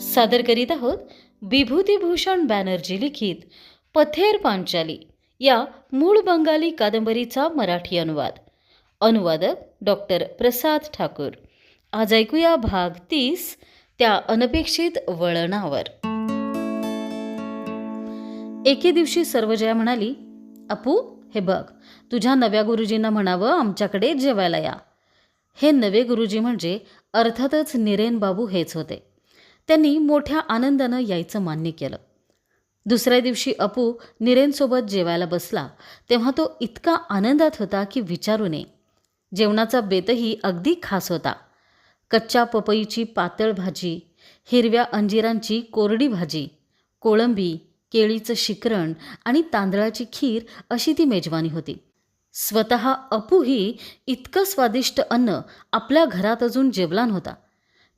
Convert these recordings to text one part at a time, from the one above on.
सादर करीत आहोत विभूतिभूषण बॅनर्जी लिखित पथेर पांचाली या मूळ बंगाली कादंबरीचा मराठी अनुवाद. अनुवादक डॉक्टर प्रसाद ठाकूर. आज ऐकूया भाग तीस त्या अनपेक्षित वळणावर. एके दिवशी सर्वजया म्हणाली अपू हे बघ तुझ्या नव्या गुरुजींना म्हणावं आमच्याकडे जेवायला या. हे नवे गुरुजी म्हणजे अर्थातच निरेन बाबू हेच होते. त्यांनी मोठ्या आनंदानं यायचं मान्य केलं. दुसऱ्या दिवशी अपू निरेनसोबत जेवायला बसला तेव्हा तो इतका आनंदात होता की विचारू नये. जेवणाचा बेतही अगदी खास होता. कच्च्या पपईची पातळ भाजी हिरव्या अंजिरांची कोरडी भाजी कोळंबी केळीचं शिकरण आणि तांदळाची खीर अशी ती मेजवानी होती. स्वतः अपूही इतकं स्वादिष्ट अन्न आपल्या घरात अजून जेवला नव्हता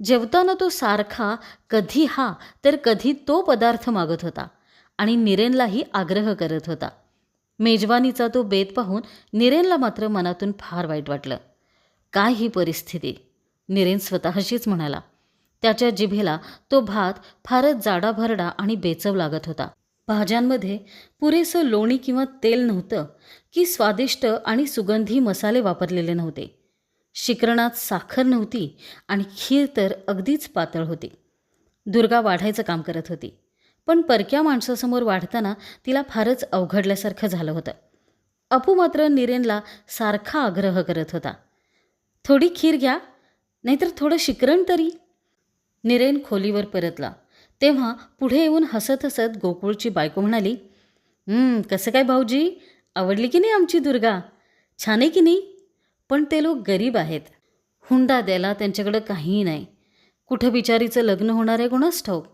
जेवताना तो सारखा कधी हा तर कधी तो पदार्थ मागत होता आणि निरेनलाही आग्रह करत होता. मेजवानीचा तो बेत पाहून निरेनला मात्र मनातून फार वाईट वाटलं. काय ही परिस्थिती? निरेन स्वतःशीच म्हणाला. त्याच्या जिभेला तो भात फारच जाडाभरडा आणि बेचव लागत होता. भाज्यांमध्ये पुरेसं लोणी किंवा तेल नव्हतं की स्वादिष्ट आणि सुगंधी मसाले वापरलेले नव्हते. शिकरणात साखर नव्हती आणि खीर तर अगदीच पातळ होती. दुर्गा वाढायचं काम करत होती. पण परक्या माणसासमोर वाढताना तिला फारच अवघडल्यासारखं झालं होतं. अपू मात्र निरेनला सारखा आग्रह करत होता. थोडी खीर घ्या नाहीतर थोडं शिकरण तरी. निरेन खोलीवर परतला. तेव्हा पुढे येऊन हसत हसत गोकुळची बायको म्हणाली कसं काय भाऊजी? आवडली की नाही आमची दुर्गा? छान आहे की नाही? पण ते लोक गरीब आहेत. हुंडा द्यायला त्यांच्याकडं काहीही नाही. कुठं बिचारीचं लग्न होणार आहे कोणास ठाऊक?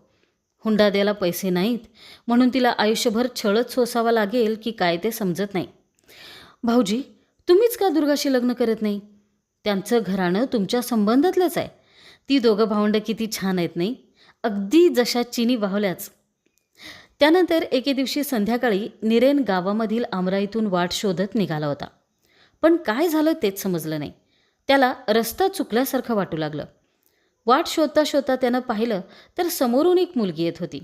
हुंडा द्यायला पैसे नाहीत. म्हणून तिला आयुष्यभर छळच सोसावा लागेल की काय ते समजत नाही. भाऊजी तुम्हीच का दुर्गाशी लग्न करत नाही? त्यांचं घराणं तुमच्या संबंधातलंच आहे. ती दोघं भावंड किती छान आहेत नाही? अगदी जशा चिनी वाहल्याच. त्यानंतर एके दिवशी संध्याकाळी निरेन गावामधील आमराईतून वाट शोधत निघाला होता. पण काय झालं तेच समजलं नाही. त्याला रस्ता चुकल्यासारखं वाटू लागलं. वाट शोधता शोधता त्यानं पाहिलं तर समोरून एक मुलगी येत होती.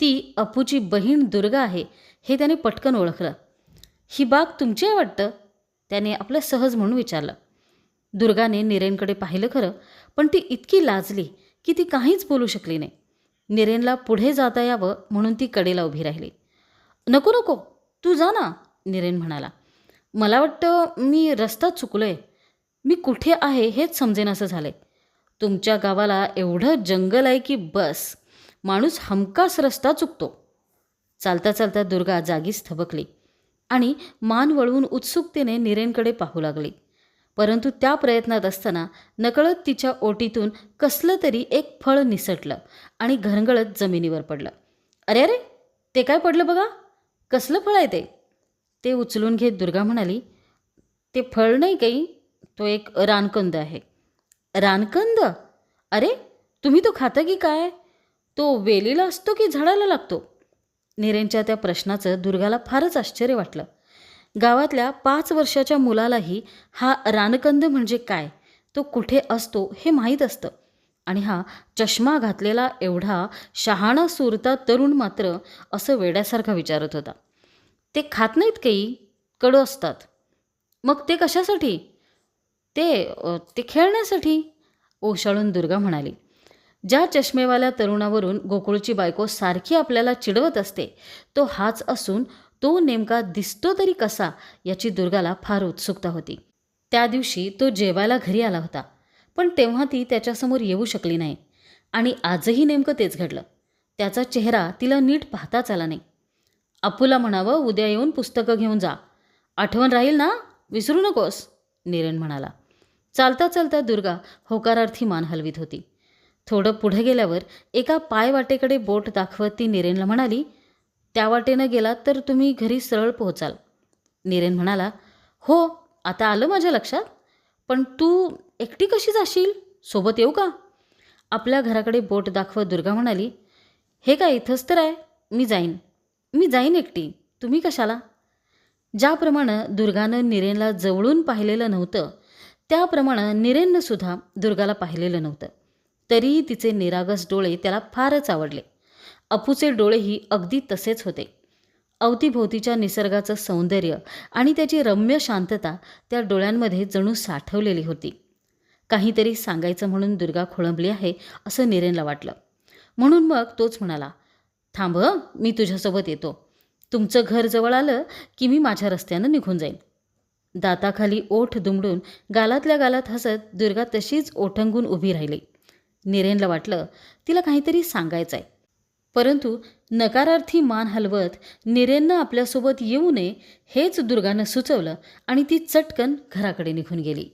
ती अपूची बहीण दुर्गा आहे हे त्याने पटकन ओळखलं. ही बाग तुमची आहे वाटतं? त्याने आपलं सहज म्हणून विचारलं. दुर्गाने निरेनकडे पाहिलं खरं पण ती इतकी लाजली की ती काहीच बोलू शकली नाही. निरेनला पुढे जाता यावं म्हणून ती कडेला उभी राहिली. नको नको तू जा ना निरेन म्हणाला. मला वाटतं मी रस्ता चुकलो आहे मी कुठे आहे हेच समजेनासं आहे तुमच्या गावाला एवढं जंगल आहे की बस माणूस हमखास रस्ता चुकतो. चालता चालता दुर्गा जागीच थबकली आणि मान वळवून उत्सुकतेने निरेनकडे पाहू लागली. परंतु त्या प्रयत्नात असताना नकळत तिच्या ओटीतून कसलं तरी एक फळ निसटलं आणि घरंगळत जमिनीवर पडलं. अरे अरे ते काय पडलं बघा? कसलं फळ आहे ते? ते उचलून घेत दुर्गा म्हणाली ते फळ नाही काही तो एक रानकंद आहे. रानकंद? अरे तुम्ही तो खाता की काय? तो वेलीला असतो की झाडाला लागतो? निरेंच्या त्या प्रश्नाचं दुर्गाला फारच आश्चर्य वाटलं. गावातल्या पाच वर्षाच्या मुलालाही हा रानकंद म्हणजे काय तो कुठे असतो हे माहीत असतं. आणि हा चष्मा घातलेला एवढा शहाणा सुरता तरुण मात्र असं वेड्यासारखा विचारत होता. ते खात नाहीत काही कडू असतात. मग ते कशासाठी? ते ते खेळण्यासाठी? ओशाळून दुर्गा म्हणाली. ज्या चष्मेवाल्या तरुणावरून गोकुळची बायको सारखी आपल्याला चिडवत असते तो हाच असून तो नेमका दिसतो तरी कसा याची दुर्गाला फार उत्सुकता होती. त्या दिवशी तो जेवायला घरी आला होता पण तेव्हा ती त्याच्यासमोर येऊ शकली नाही. आणि आजही नेमकं तेच घडलं. त्याचा चेहरा तिला नीट पाहताच आला नाही. अपूला म्हणावं उद्या येऊन पुस्तकं घेऊन जा. आठवण राहील ना? विसरू नकोस? निरेन म्हणाला. चालता चालता दुर्गा होकारार्थी मान हलवीत होती. थोडं पुढे गेल्यावर एका पायवाटेकडे बोट दाखवत ती निरेनला म्हणाली त्या वाटेनं गेलात तर तुम्ही घरी सरळ पोहोचाल. निरेन म्हणाला हो आता आलं माझ्या लक्षात. पण तू एकटी कशी जाशील? सोबत येऊ का? आपल्या घराकडे बोट दाखवत दुर्गा म्हणाली हे काय इथंच तर आहे. मी जाईन. मी जाईन एकटी. तुम्ही कशाला? ज्याप्रमाणे दुर्गानं निरेनला जवळून पाहिलेलं नव्हतं त्याप्रमाणे निरेननं सुद्धा दुर्गाला पाहिलेलं नव्हतं. तरीही तिचे निरागस डोळे त्याला फारच आवडले. अपूचे डोळेही अगदी तसेच होते. अवतीभोवतीच्या निसर्गाचं सौंदर्य आणि त्याची रम्य शांतता त्या डोळ्यांमध्ये जणू साठवलेली होती. काहीतरी सांगायचं म्हणून दुर्गा खोळंबली आहे असं निरेनला वाटलं. म्हणून मग तोच म्हणाला थांब मी तुझ्यासोबत येतो. तुमचं घर जवळ आलं की मी माझ्या रस्त्यानं निघून जाईन. दाताखाली ओठ दुमडून गालातल्या गालात हसत दुर्गा तशीच ओठंगून उभी राहिली. निरेनला वाटलं तिला काहीतरी सांगायचं आहे परंतु नकारार्थी मान हलवत निरेंनं आपल्यासोबत येऊ नये हेच दुर्गानं सुचवलं आणि ती चटकन घराकडे निघून गेली.